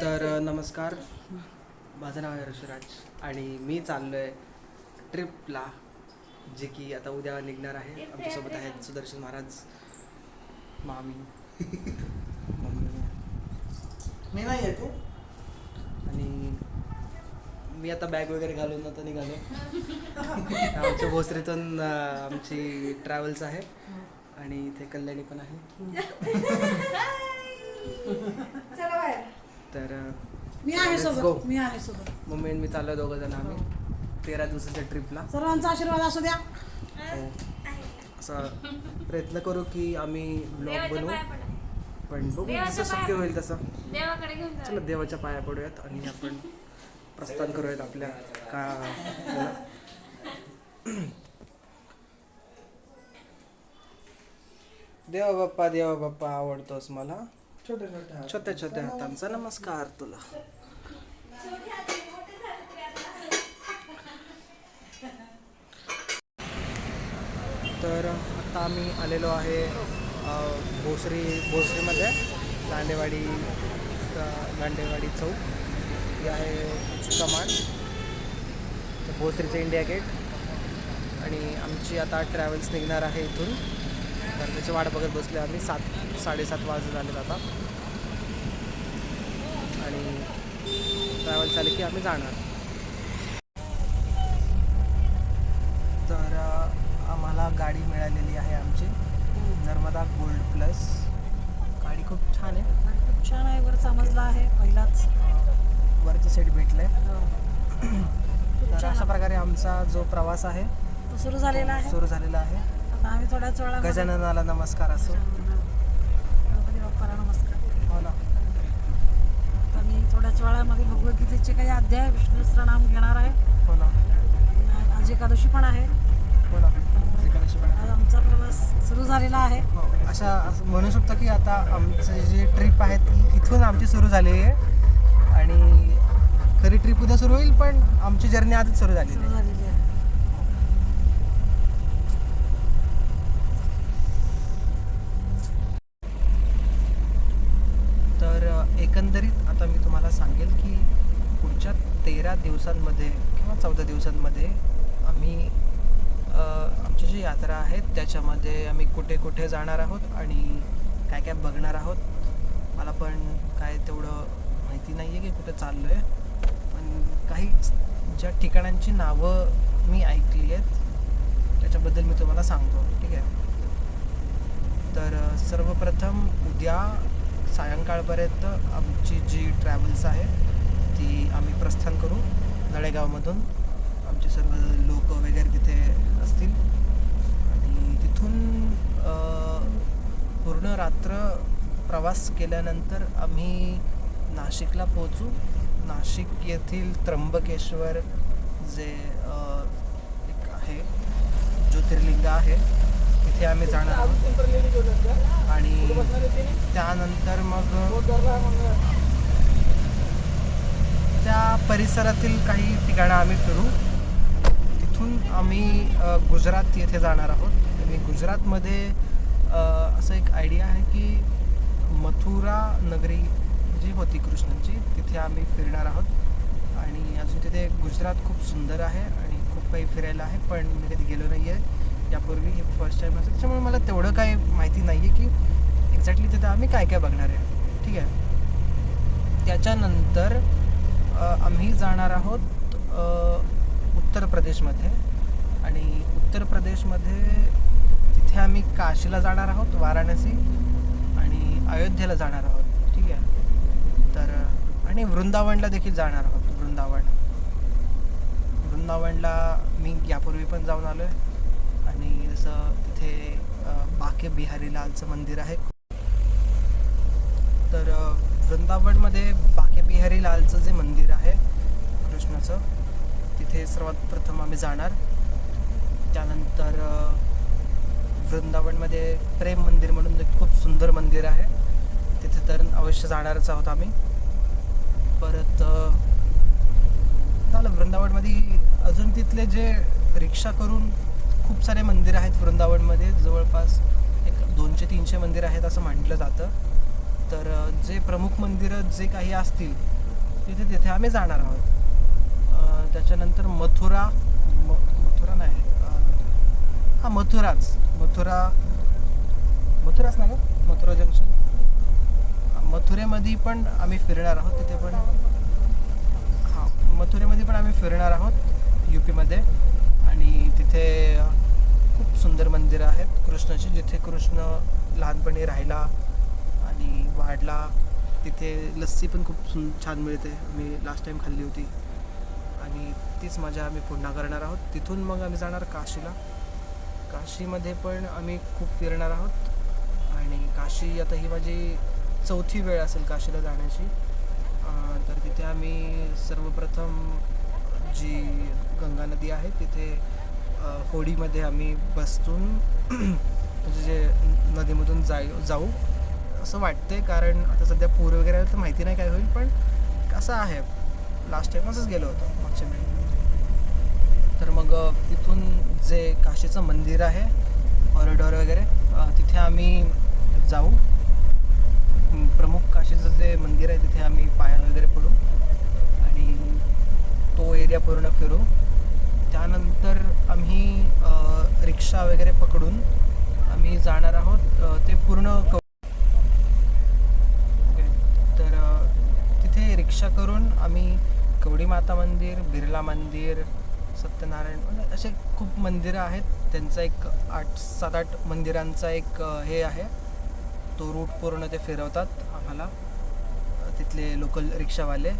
तर नमस्कार. माझं नाव आहे ऋषिराज आणि मी चाललो आहे ट्रिपला जे की आता उद्या निघणार आहे. आमच्यासोबत आहेत सुदर्शन महाराज मामी. मम्मी मी नाही येते आणि मी आता बॅग वगैरे घालून आता निघालो आमच्या भोसरीतून अ, आमची ट्रॅव्हल्स आहे. आणि इथे कल्याणी पण आहे. तर मी आहे Let's go. सोबत मी आहे सोबत मम्मी आणि मी चाललो दोघं जण आम्ही तेरा दिवसाच्या ट्रिपला सर्वांचा आशीर्वाद असू द्या असा प्रयत्न करू की आम्ही ब्लॉग देवाच्या बनवू पाया पडा. पण बघू देवाच्या जसं शक्य पाया होईल तसं देवाकडे घेऊन जा चला देवाच्या पाया पडूयात आणि आपण प्रस्थान करूयात आपल्या का याला. देवा बाप्पा देवा बाप्पा आवडतोस मला. छोट्या छोट्या हातांचा नमस्कार तुला. तर आता आम्ही आलेलो आहे भोसरी भोसरीमध्ये लांडेवाडी अ, लांडेवाडी चौक. ही आहे कमांड तर भोसरीचं इंडिया गेट. आणि आमची आता ट्रॅव्हल्स निघणार आहे इथून. तर त्याची वाट बघत बसले आम्ही. सात साडेसात वाजत आलेत आता. आणि ट्रॅव्हल्स आले की आम्ही जाणार. तर आम्हाला गाडी मिळालेली आहे आमची. Narmada gold plus. गाडी खूप छान आहे. खूप छान आहे. वर समजला आहे पहिलाच. वरचं सेट भेटलं आहे खूप तर अशा प्रकारे आमचा जो प्रवास आहे तो सुरू झालेला आहे. सुरू झालेला आहे. आता आम्ही थोड्याच वेळा गजाननाला नमस्कार असो. गणपती बाप्पाला नमस्कार. हो ना. आता मी थोड्याच वेळामध्ये भगवद्गीतेचे काही अध्याय विष्णू सहस्त्रनाम घेणार आहे. हो ना. आणि आज एकादशी पण आहे. हो ना. पण. आज आमचा प्रवास सुरू झालेला आहे. हो, अशा असं म्हणू शकतो की आता आमची जी ट्रिप आहे ती इथून आमची सुरू झालेली आहे. आणि खरी ट्रिप उद्या सुरू होईल पण आमची जर्नी आधीच सुरू झालेली सुरू आहे. झालेली आहे तर अ, एकंदरीत आता मी तुम्हाला सांगेल की पुढच्या तेरा दिवसांमध्ये किंवा चौदा दिवसांमध्ये आम्ही आमची जी यात्रा आहे त्याच्यामध्ये आम्ही कुठे कुठे जाणार आहोत आणि काय काय बघणार आहोत मला पण काय तेवढं माहिती नाही आहे की कुठे चाललो आहे पण काही ज्या ठिकाणांची नावं मी ऐकली आहेत त्याच्याबद्दल मी तुम्हाला सांगतो. ठीक आहे? तर सर्वप्रथम उद्या सायंकाळपर्यंत आमची जी ट्रॅव्हल्स आहे ती आम्ही प्रस्थान करू. नळेगावमधून आमचे सर्व लोक वगैरे तिथे असतील. आणि तिथून पूर्ण रात्र प्रवास केल्यानंतर आम्ही नाशिकला पोहोचू. नाशिक येथील त्र्यंबकेश्वर जे एक आहे ज्योतिर्लिंग आहे तिथे आम्ही जाणार आहोत. आणि त्यानंतर मग त्या परिसरातील काही ठिकाणं आम्ही फिरू. तिथून आम्ही गुजरात येथे जाणार आहोत. आणि गुजरातमध्ये असं एक आयडिया आहे की मथुरा नगरी जी होती कृष्णांची तिथे आम्ही फिरणार आहोत. आणि अजून तिथे गुजरात खूप सुंदर आहे आणि खूप काही फिरायला आहे पण मी कधी गेलो नाही आहे यापूर्वी हे फर्स्ट टाईम असेल त्याच्यामुळे मला तेवढं काही माहिती नाही आहे की एक्झॅक्टली तिथं आम्ही काय काय बघणार आहे. ठीक आहे? त्याच्यानंतर आम्ही जाणार आहोत उत्तर प्रदेशमध्ये. आणि उत्तर प्रदेशमध्ये तिथे आम्ही काशीला जाणार आहोत वाराणसी आणि अयोध्येला जाणार आहोत. ठीक आहे? तर आणि वृंदावनला देखील जाणार आहोत वृंदावन. वृंदावनला मी यापूर्वी पण जाऊन आलो आहे आणि जसं तिथे बाके बिहारी लालचं मंदिर आहे. तर वृंदावनमध्ये बाके बिहारी लालचं जे मंदिर आहे कृष्णाचं तिथे सर्वात प्रथम आम्ही जाणार. त्यानंतर वृंदावनमध्ये प्रेम मंदिर म्हणून एक खूप सुंदर मंदिर आहे. तिथे तर अवश्य जाणारच आहोत आम्ही. परत झालं वृंदावनमध्ये अजून तिथले जे रिक्षा करून खूप सारे मंदिर आहेत वृंदावनमध्ये. जवळपास एक दोनशे तीनशे मंदिर आहेत असं म्हटलं जातं. तर जे प्रमुख मंदिरं जे काही असतील तिथे तिथे आम्ही जाणार आहोत. त्याच्यानंतर मथुरा म मथुरा नाही हां मथुराच मथुरा मथुराच ना का? मथुरा जंक्शन. मथुरेमध्ये पण आम्ही फिरणार आहोत तिथे पण. हां मथुरेमध्ये पण आम्ही फिरणार आहोत यू पीमध्ये आणि तिथे खूप सुंदर मंदिरं आहेत कृष्णाची जिथे कृष्ण लहानपणी राहिला. घाटला तिथे लस्सी पण खूप सु छान मिळते. मी लास्ट टाईम खाल्ली होती. आणि तीच मजा आम्ही पुन्हा करणार आहोत. तिथून मग आम्ही जाणार काशीला. काशीमध्ये पण आम्ही खूप फिरणार आहोत. आणि काशी आता ही माझी चौथी वेळ असेल काशीला जाण्याची. तर तिथे आम्ही सर्वप्रथम जी गंगा नदी आहे तिथे होडीमध्ये आम्ही बसतून म्हणजे जे नदीमधून जाय जाऊ. असं वाटते कारण आता सध्या पूर वगैरे आलं तर माहिती नाही काय होईल पण कसं आहे लास्ट टाईम असंच गेलो होतो मागच्या वेळी. तर मग तिथून जे काशीचं मंदिर आहे कॉरिडॉर वगैरे तिथे आम्ही जाऊ. प्रमुख काशीचं जे मंदिर आहे तिथे आम्ही पाया वगैरे पडू आणि तो एरिया पूर्ण फिरू. त्यानंतर आम्ही रिक्षा वगैरे पकडून आम्ही जाणार आहोत ते पूर्ण कव ओके तर अ, अशा करून आम्ही कवडी माता मंदिर बिर्ला मंदिर सत्यनारायण म्हणजे असे खूप मंदिरं आहेत. त्यांचा एक आठ सात आठ मंदिरांचा एक हे आहे. तो रूट पूर्ण ते फिरवतात आम्हाला. तिथले लोकल रिक्षावाले.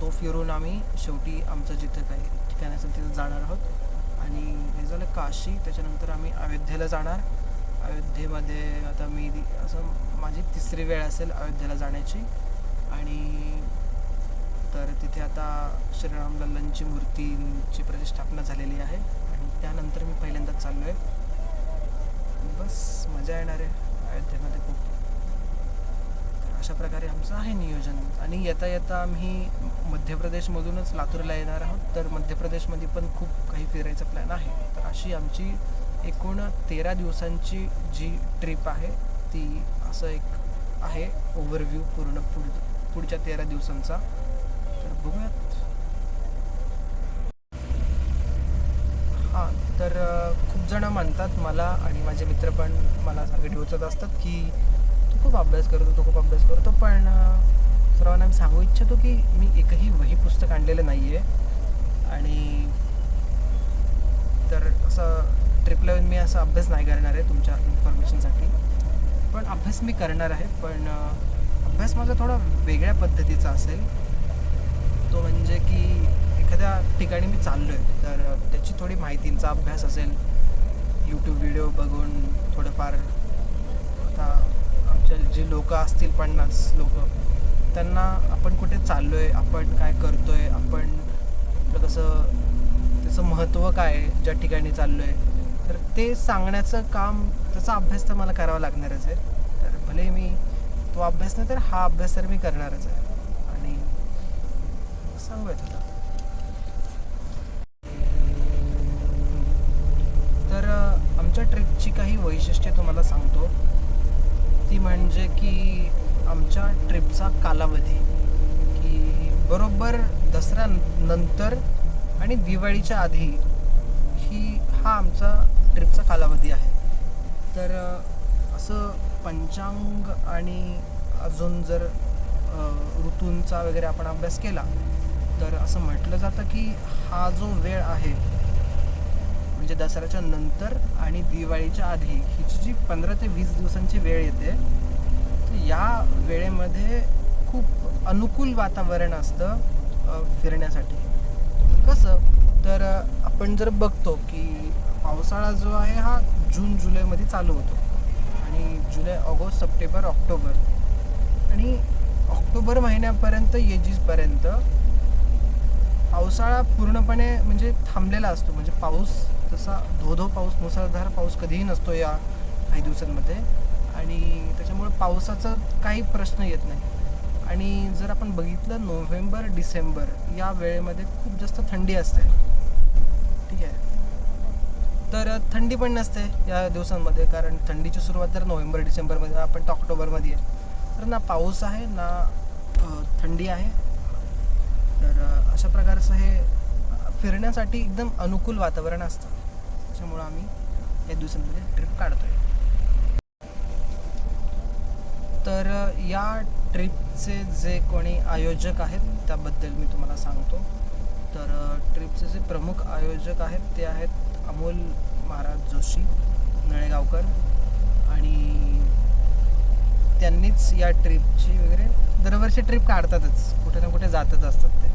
तो फिरून आम्ही शेवटी आमचं जिथं काही ठिकाण असेल तिथं जाणार आहोत. आणि हे झालं काशी. त्याच्यानंतर आम्ही अयोध्येला जाणार. अयोध्येमध्ये आता मी असं माझी तिसरी वेळ असेल अयोध्येला जाण्याची. आणि तर तिथे आता श्रीराम लल्लांची मूर्तींची प्रतिष्ठापना झालेली आहे. आणि त्यानंतर मी पहिल्यांदाच चाललो आहे बस मजा येणार आहे अयोध्येमध्ये खूप. तर अशा प्रकारे आमचं आहे नियोजन. आणि येता येता आम्ही मध्य प्रदेशमधूनच लातूरला येणार आहोत. तर मध्य प्रदेशमध्ये पण खूप काही फिरायचा प्लॅन आहे. तर अशी आमची एकूण तेरा दिवसांची जी ट्रिप आहे ती असं एक आहे ओव्हरव्ह्यू पूर्ण पुढ पुढच्या तेरा दिवसांचा. तर बघूयात. हां तर खूप जण म्हणतात मला आणि माझे मित्र पण मला सारखे डिवचत असतात की तू खूप अभ्यास करतो तू खूप अभ्यास करतो पण सर्वांना मी सांगू इच्छितो की मी एकही वही पुस्तक आणलेलं नाही आहे आणि तर असं ट्रिपला मी असा अभ्यास नाही करणार आहे तुमच्या इन्फॉर्मेशनसाठी पण अभ्यास मी करणार आहे पण अभ्यास माझा थोडा वेगळ्या पद्धतीचा असेल. तो म्हणजे की एखाद्या ठिकाणी मी चाललो आहे तर त्याची थोडी माहितींचा अभ्यास असेल यूट्यूब व्हिडिओ बघून थोडंफार आता आमच्या जे लोक असतील पन्नास लोक त्यांना आपण कुठे चाललो आहे आपण काय करतो आहे आपण आपलं कसं त्याचं महत्त्व काय आहे ज्या ठिकाणी चाललो आहे तर ते सांगण्याचं काम त्याचा अभ्यास तर मला करावा लागणारच आहे तर भले मी तो अभ्यास नाही तर हा अभ्यास तर मी करणारच आहे. सांगूयात आता तर आमच्या ट्रिपची काही वैशिष्ट्ये तुम्हाला सांगतो. ती म्हणजे की आमच्या ट्रिपचा कालावधी. की बरोबर दसऱ्या नंतर आणि दिवाळीच्या आधी ही हा आमचा ट्रिपचा कालावधी आहे. तर असं पंचांग आणि अजून जर ऋतूंचा वगैरे आपण अभ्यास केला तर असं म्हटलं जातं की हा जो वेळ आहे म्हणजे दसऱ्याच्या नंतर आणि दिवाळीच्या आधी हिची जी पंधरा ते वीस दिवसांची वेळ येते तर या वेळेमध्ये खूप अनुकूल वातावरण असतं फिरण्यासाठी. कसं? तर आपण जर बघतो की पावसाळा जो आहे हा जून जुलैमध्ये चालू होतो आणि जुलै ऑगस्ट सप्टेंबर ऑक्टोबर आणि ऑक्टोबर महिन्यापर्यंत येजीसपर्यंत पावसाळा पूर्णपणे म्हणजे थांबलेला असतो. म्हणजे पाऊस तसा धो धो पाऊस मुसळधार पाऊस कधीही नसतो या काही दिवसांमध्ये. आणि त्याच्यामुळे पावसाचा काही प्रश्न येत नाही. आणि जर आपण बघितलं नोव्हेंबर डिसेंबर या वेळेमध्ये खूप जास्त थंडी असते. ठीक आहे. तर थंडी पण नसते या दिवसांमध्ये कारण थंडीची सुरुवात तर नोव्हेंबर डिसेंबरमध्ये आपण तर ऑक्टोबरमध्ये आहे. तर ना पाऊस आहे ना थंडी आहे. तर अशा प्रकारचं हे फिरण्यासाठी एकदम अनुकूल वातावरण असतं. त्याच्यामुळं आम्ही या दिवसांमध्ये ट्रिप काढतो आहे तर या ट्रिपचे जे कोणी आयोजक आहेत त्याबद्दल मी तुम्हाला सांगतो. तर ट्रिपचे जे प्रमुख आयोजक आहेत ते आहेत अमोल महाराज जोशी नळेगावकर आणि त्यांनीच या ट्रिपची वगैरे दरवर्षी ट्रिप काढतातच. कुठे ना कुठे जातच असतात ते.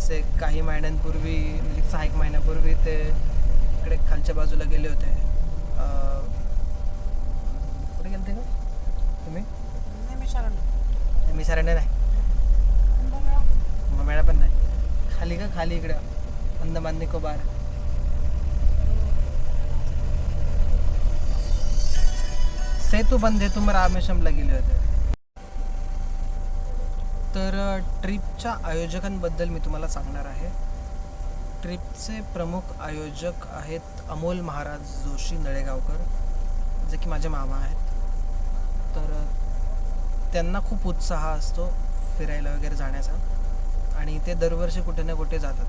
से काही महिन्यांपूर्वी म्हणजे सहा एक महिन्यापूर्वी ते इकडे खालच्या बाजूला गेले होते. कुठे गेले का तुम्ही? नेहमी शरण नाही. मेळा पण नाही. खाली का? खाली इकडे. अंदमान निकोबार. सेतू बंद तुम रामेश्वरमला गेले होते. तर ट्रिपच्या आयोजकांबद्दल मी तुम्हाला सांगणार आहे. ट्रिपचे प्रमुख आयोजक आहेत अमोल महाराज जोशी नळेगावकर जे की माझे मामा आहेत. तर त्यांना खूप उत्साह असतो फिरायला वगैरे जाण्याचा आणि ते दरवर्षी कुठे ना कुठे जातात.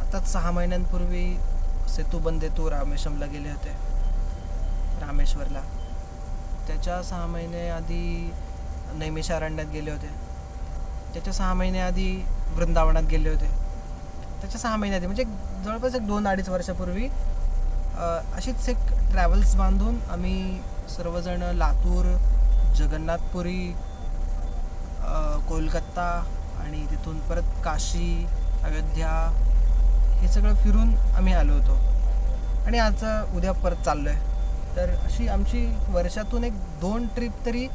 आताच सहा महिन्यांपूर्वी सेतूबंदेतू रामेश्वरमला गेले होते. रामेश्वरला. त्याच्या सहा महिने आधी नैमिषारण्यात गेले होते. त्याच्या सहा महिन्याआधी वृंदावनात गेले होते. त्याच्या सहा महिन्याआधी म्हणजे जवळपास एक दोन अडीच वर्षापूर्वी अशीच एक ट्रॅव्हल्स बांधून आम्ही सर्वजण लातूर जगन्नाथपुरी कोलकाता आणि तिथून परत काशी अयोध्या हे सगळं फिरून आम्ही आलो होतो. आणि आज उद्या परत चाललो आहे तर अशी आमची वर्षातून एक दोन ट्रिप तरी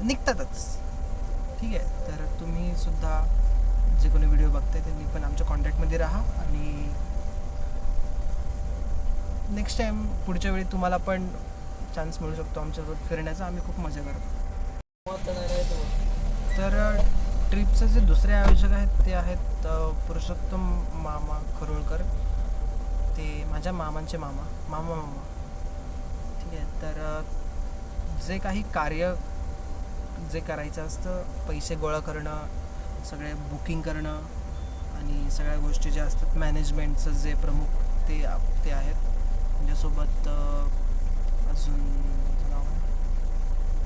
निघतातच. ठीक आहे तर तुम्ही सुद्धा जे कोणी व्हिडिओ बघताय त्यांनी पण आमच्या कॉन्टॅक्टमध्ये राहा आणि नेक्स्ट टाईम पुढच्या वेळी तुम्हाला पण चान्स मिळू शकतो आमच्यासोबत फिरण्याचा. आम्ही खूप मजा करतो. तर ट्रिपचे जे दुसरे आयोजक आहेत ते आहेत पुरुषोत्तम मामा खरोळकर. ते माझ्या मामांचे मामा. मामा मामा. ठीक आहे तर जे काही कार्य जे करायचं असतं पैसे गोळा करणं सगळे बुकिंग करणं आणि सगळ्या गोष्टी ज्या असतात मॅनेजमेंटचं जे प्रमुख ते ते आहेत. त्यांच्यासोबत अजून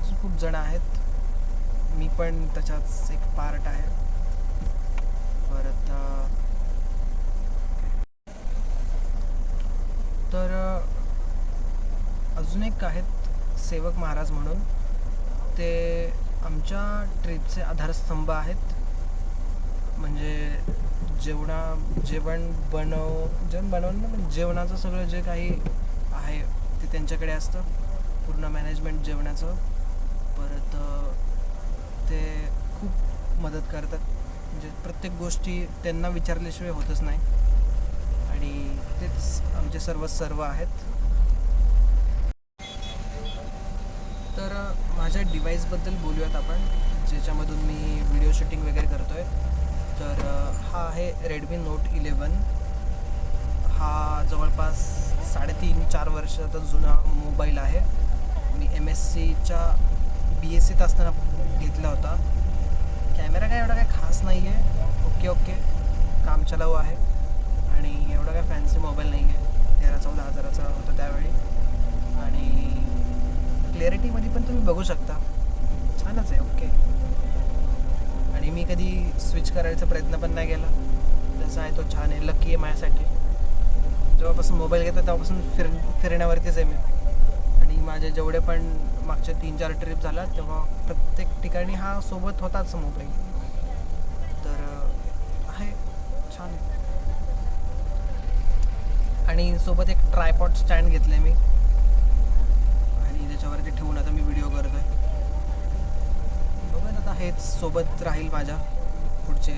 अजून खूप जण आहेत. मी पण त्याच्याच एक पार्ट आहे. परत तर अजून एक आहेत सेवक महाराज म्हणून. ते आमच्या ट्रीपचे आधारस्तंभ आहेत. म्हणजे जेवणा जेवण बनव जेवण बनवणं पण जेवणाचं सगळं जे काही आहे ते त्यांच्याकडे असतं. पूर्ण मॅनेजमेंट जेवणाचं. परत ते खूप मदत करतात. म्हणजे प्रत्येक गोष्टी त्यांना विचारल्याशिवाय होतच नाही. आणि तेच आमचे सर्व सर्व आहेत तर अ, माझ्या डिव्हाइसबद्दल बोलूयात आपण ज्याच्यामधून मी व्हिडिओ शूटिंग वगैरे करतो आहे तर हा आहे रेडमी नोट इलेवन हा जवळपास साडेतीन चार वर्षाचा जुना मोबाईल आहे. मी एम एस सीच्या बी एस सीत असताना घेतला होता. कॅमेरा काय एवढा काय खास नाही आहे ओके ओके काम चलाऊ आहे. आणि एवढा काय फॅन्सी मोबाईल नाही आहे तेरा चौदा हजाराचा होता त्यावेळी. आणि क्लिअरिटीमध्ये पण तुम्ही बघू शकता. छानच आहे ओके आणि मी कधी स्विच करायचा प्रयत्न पण नाही केला. जसा आहे तो छान आहे लकी आहे माझ्यासाठी. जेव्हापासून मोबाईल घेतला तेव्हापासून फिर फिरण्यावरतीच आहे मी. आणि माझे जेवढे पण मागच्या तीन चार ट्रिप झाल्या तेव्हा प्रत्येक ठिकाणी हा सोबत होताच मोबाईल तर आहे. छान आहे. आणि सोबत एक ट्रायपॉट स्टँड घेतलं आहे मी. त्याच्यावरती ठेवून आता मी व्हिडिओ करतोय. बघूयात आता हेच सोबत राहील माझ्या पुढचे